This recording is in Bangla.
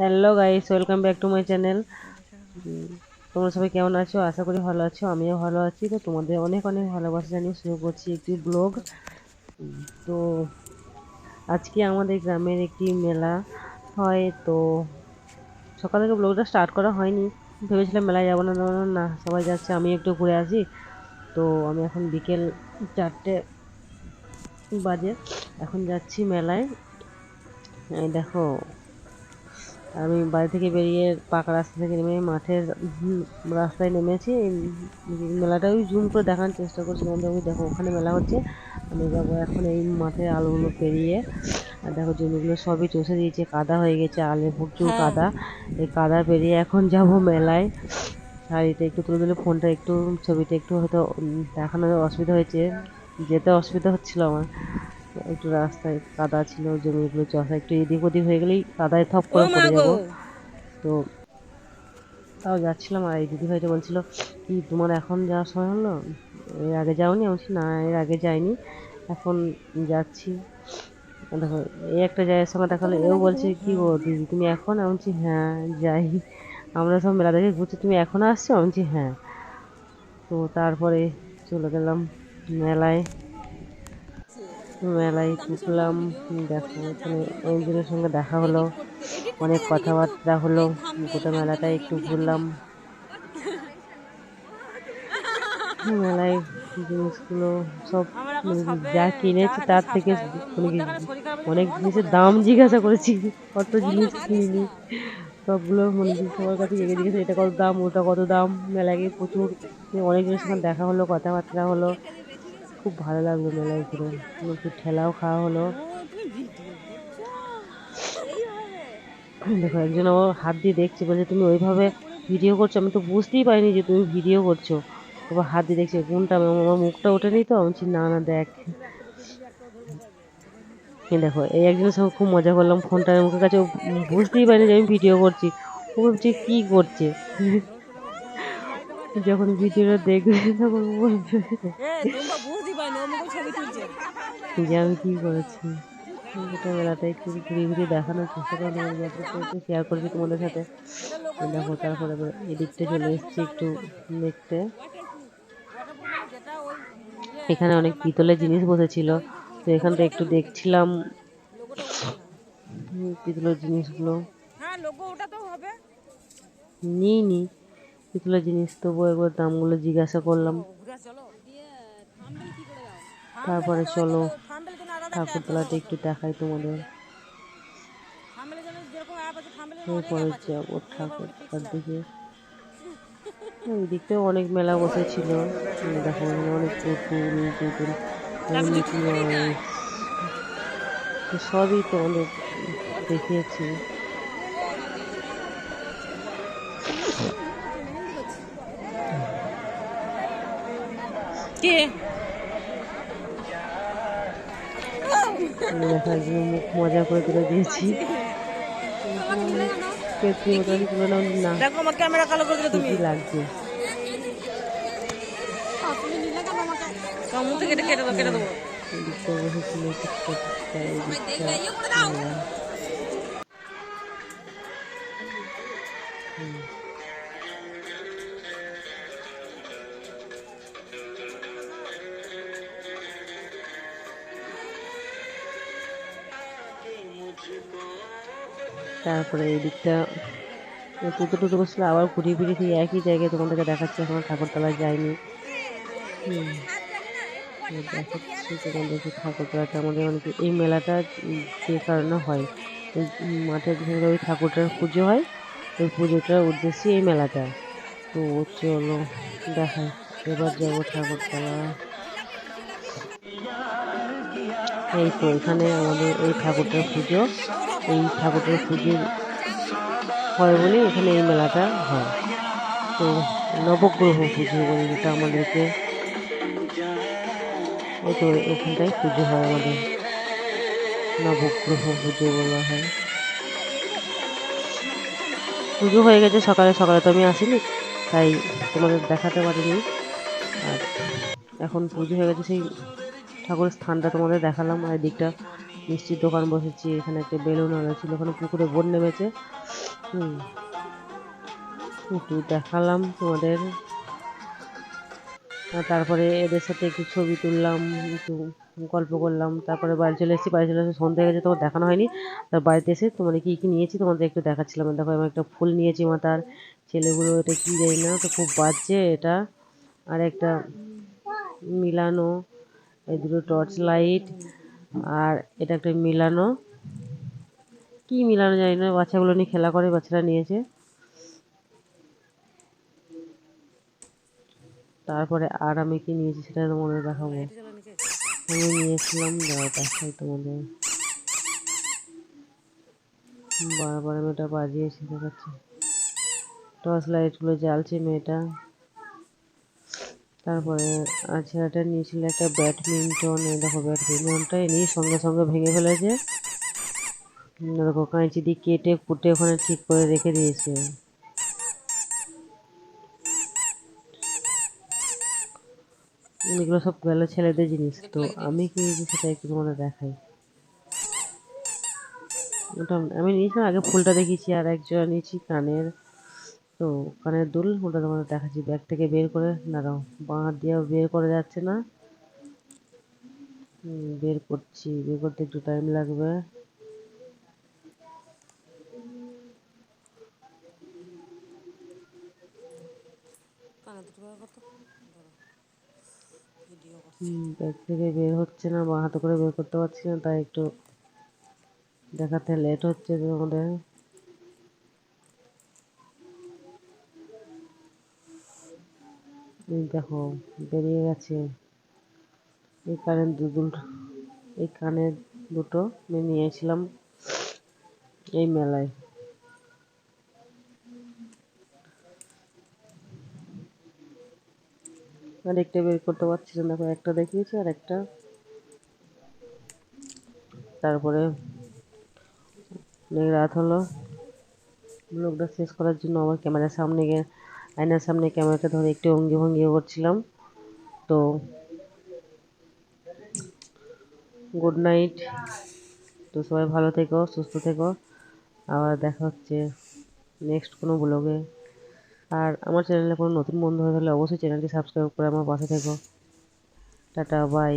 Hello guys welcome back to my channel তোমরা সবাই কেমন আছো? আশা করি ভালো আছো আমিও ভালো আছি। তো তোমাদের অনেক অনেক ভালোবাসা জানিয়ে শুরু করছি একটি ব্লগ তো আজকে আমাদের গ্রামের একটি মেলা হয়। তো সকাল থেকে ব্লগটা স্টার্ট করা হয়নি। ভেবেছিলাম মেলায় যাব না না, না সবাই যাচ্ছে আমি একটু ঘুরে আসি। তো আমি এখন বিকেল চারটে বাজে। এখন যাচ্ছি মেলায়। দেখো আমি বাড়ি থেকে বেরিয়ে পাকা রাস্তা থেকে নেমে মাঠের রাস্তায় নেমেছি। মেলাটা ওই জুম করে দেখানোর চেষ্টা করছি। তোমাদের ওই দেখো ওখানে মেলা হচ্ছে। আমি যাব এখন এই মাঠের আলোগুলো পেরিয়ে। আর দেখো জমিগুলো সবই চষে দিয়েছে। কাদা হয়ে গেছে আলে প্রচুর কাদা। এই কাদা পেরিয়ে এখন যাব মেলায়। শাড়িটা একটু তুলে দিলে ফোনটা একটু ছবিটা একটু হয়তো দেখানোর অসুবিধা হয়েছে। যেতে অসুবিধা হচ্ছিল আমার। একটু রাস্তায় কাদা ছিল জমিগুলো চষা একটু এদিক ওদিক হয়ে গেলেই কাদায় থপ করে পড়ে যাব। তো তাও যাচ্ছিলাম আর এই দিদিভাইটা বলছিল কি তোমার এখন যাওয়ার সময় হলো? এর আগে যাওনি? আমি বলছি, না এর আগে যাইনি এখন যাচ্ছি। দেখো এই একটা জায়গার সঙ্গে দেখাল এও বলছে কি গো দিদি তুমি এখন? আমি বলছি হ্যাঁ যাই। আমরা সব মেলা দেখে ঘুরছি তুমি এখন আসছো? আমি বলছি হ্যাঁ। তো তারপরে চলে গেলাম মেলায়। মেলায় ঢুকলাম, দেখো, এখানে অনেকজনের সঙ্গে দেখা হলো, অনেক কথাবার্তা হলো, গোটা মেলাটাই একটু ঘুরলাম। মেলায় জিনিসগুলো সব যা কিনেছি তার থেকে অনেক জিনিসের দাম জিজ্ঞাসা করেছি, কত জিনিস কিনিনি সবগুলো মানে সবার কাছে জিজ্ঞেস জিজ্ঞেস এটা কত দাম, ওটা কত দাম, মেলায় প্রচুর অনেকজনের সঙ্গে দেখা হলো, কথাবার্তা হলো। খুব ভালো লাগল মেলায় ঘুরে। একটু ঠেলাও খাওয়া হলো। দেখো, একজন আমার হাত দিয়ে দেখছে, বলছে, তুমি ওইভাবে ভিডিও করছ? আমি তো বুঝতেই পারিনি যে তুমি ভিডিও করছ। এবার হাত দিয়ে দেখছে, কোনটা? আমার মুখটা ওঠেনি তো? আমি বলছি, না না, দেখ। দেখো, এই একজনের সঙ্গে খুব মজা করলাম ফোনটা মুখের কাছে বুঝতেই পারিনি যে আমি ভিডিও করছি। ও ভাবছে, কী করছে? যখন ভিডিওটা দেখবে, তখন বলবে যে আমি কী করেছি? গোটা মেলাটা একটু ঘুরে ঘুরে দেখানোর চেষ্টা করলাম আমি একটু শেয়ার করেছি তোমাদের সাথে। দেখো তারপরে এদিকটা চলে এসেছি একটু দেখতে। এখানে অনেক পিতলের জিনিস বসেছিল তো এখানটা একটু দেখছিলাম পিতলের জিনিসগুলো। হ্যাঁ নিই নি পিতলের জিনিস তবু একবার দামগুলো জিজ্ঞাসা করলাম ঘুরে চলো থাম্বেল কি করে দাও তারপরে চলো ঠাকুরতলাটা একটু দেখাই তোমাদের। এরপরে যাব ঠাকুরতলার দিকে ওই দিকটাও অনেক মেলা বসেছিল। দেখো অনেক পুতুল পুতুল সবই তো অনেক দেখিয়েছি। কে? মুখ মজা করে তুলে দিয়েছি। না। দেখো আমার ক্যামেরা কালো করে দিলে তুমি। লাগছে? মুখ থেকে কেটে কেটে দেবো কেটে দেবো তারপরে এই দিকটা টুতো টুতো করছিল আবার ঘুরিয়ে ফিরিয়ে সেই একই জায়গায় তোমাদেরকে দেখাচ্ছি, এখন ঠাকুরতলায় যায়নি দেখাচ্ছি তোমাদেরকে ঠাকুরতলাটা, আমাদের মানে এই মেলাটা যে কারণে হয়। মাঠের ভেতরে ওই ঠাকুরটার পুজো হয়, ওই পুজোটার উদ্দেশ্যে এই মেলাটা। তো চলো দেখাই, এবার যাব ঠাকুরতলা। এই তো এখানে আমাদের এই ঠাকুরটার পুজো। এই ঠাকুরটার পুজো হয় বলে এখানে এই মেলাটা হয়। তো নবগ্রহ পুজো বলে যেটা আমাদেরকে, এই তো এখানটায় পুজো হয় আমাদের। নবগ্রহ পুজো বলা হয়। পুজো হয়ে গেছে সকালে সকালে তো আমি আসিনি, তাই তোমাদের দেখাতে পারিনি। আর এখন পুজো হয়ে গেছে সেই ঠাকুরের স্থানটা তোমাদের দেখালাম, আর এদিকটা মিষ্টির দোকান বসেছি, এখানে একটা বেলুন আলা ছিল, ওখানে পুকুরে বোট নেমেছে। হুম, একটু দেখালাম তোমাদের। তারপরে এদের সাথে একটু ছবি তুললাম, একটু গল্প করলাম, তারপরে বাড়ি চলে এসেছি, বাড়ি চলে এসে সন্ধ্যা গেছে, তোমার দেখানো হয়নি। তার বাড়িতে এসে তোমাদের কী কী নিয়েছি তোমাদের একটু দেখাচ্ছিলাম। দেখো, আমি একটা ফুল নিয়েছি মাথার ছেলেগুলো, এটা কী জানি না, তো খুব বাজছে এটা। আর একটা মিলানো, এই দুটো টর্চ লাইট আর এটা একটা মিলানো। কি মিলানো জানি না, বাচ্চাগুলো নিয়ে খেলা করে, বাচ্চারা নিয়েছে। তারপরে আর আমি কি নিয়েছি সেটা তোমাদের দেখাবো। আমি নিয়েছিলাম দেখাই তোমাদের। বারবার আমি ওটা বাজিয়েছি দেখাচ্ছি। টর্চ লাইটগুলো জ্বালছে মেয়েটা। তারপরে আর ছেলেটা নিয়েছিল একটা ব্যাডমিন্টন, এই দেখো ব্যাডমিন্টনটা নিয়ে সঙ্গে সঙ্গে ভেঙে ফেলেছে। দেখো কাঁচি দিয়ে কেটে কুটে ওখানে ঠিক করে রেখে দিয়েছে। এগুলো সব গেল ছেলেদের জিনিস, তো আমি কি সেটা একটু তোমাদের দেখাই? ওটা আমি নিয়েছিলাম, আগে ফুলটা দেখিয়েছি, আর একজন নিয়েছি কানের। তো কানের দুল ওটা তোমাদের দেখাচ্ছি। ব্যাগ থেকে বের করে দাঁড়াও বাঁ হাত দিয়েও বের করা যাচ্ছে না। বের করছি বের করতে একটু টাইম লাগবে। ব্যাগ থেকে বের হচ্ছে না বা হাতে করে বের করতে পারছি না তাই একটু দেখাতে লেট হচ্ছে তোমাদের এই দেখো, বেরিয়ে গেছে। এই কানের দুল এই কানের দুটো আমি নিয়েছিলাম এই মেলায়। আর একটা বের করতে পারছি না দেখো একটা দেখিয়েছি আর একটা। তারপরে অনেক রাত হলো। ব্লগটা শেষ করার জন্য আমার ক্যামেরার সামনে গিয়ে আয়নার সামনে ক্যামেরাটা ধরে একটু অঙ্গি ভঙ্গি করছিলাম। তো গুড নাইট তো সবাই ভালো থেকো, সুস্থ থেকো। আবার দেখা হচ্ছে নেক্সট কোনো ব্লগে আর আমার চ্যানেলে কোনো নতুন বন্ধু হয়ে থাকলে অবশ্যই চ্যানেলটি সাবস্ক্রাইব করে আমার পাশে থেকো। Tata bye